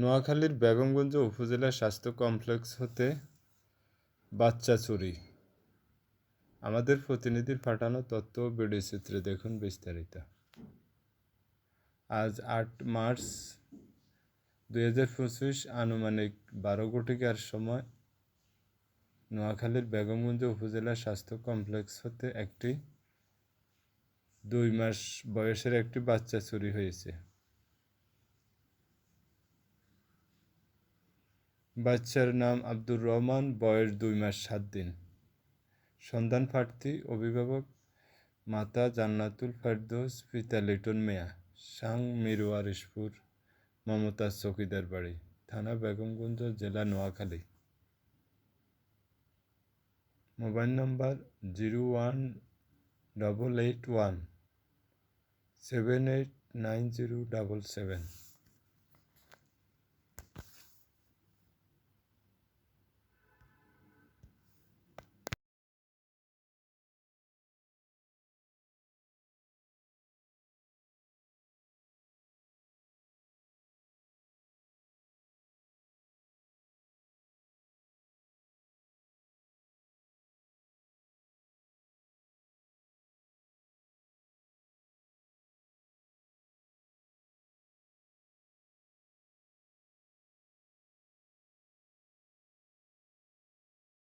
নোয়াখালীর বেগমগঞ্জ উপজেলা স্বাস্থ্য কমপ্লেক্স হতে বাচ্চা চুরি। আমাদের প্রতিনিধির পাঠানো তথ্য ভিডিও চিত্রে দেখুন বিস্তারিত। আজ আট মার্চ দুই হাজার পঁচিশ আনুমানিক বারো ঘটিকার সময় নোয়াখালীর বেগমগঞ্জ উপজেলা স্বাস্থ্য কমপ্লেক্স হতে একটি দুই মাস বয়সের একটি বাচ্চা চুরি হয়েছে। বাচ্চার নাম আব্দুর রহমান, বয়স দুই মাস সাত দিন। সন্ধান প্রার্থী, অভিভাবক, মাতা জান্নাতুল ফেরদৌস, পিতা লিটন মেয়া, সাং মিরওয়ারিশপুর মমতাজ চকিদার বাড়ি, থানা বেগমগঞ্জ, জেলা Noakhali. Mobile number zero one double eight one, seven eight nine zero double seven.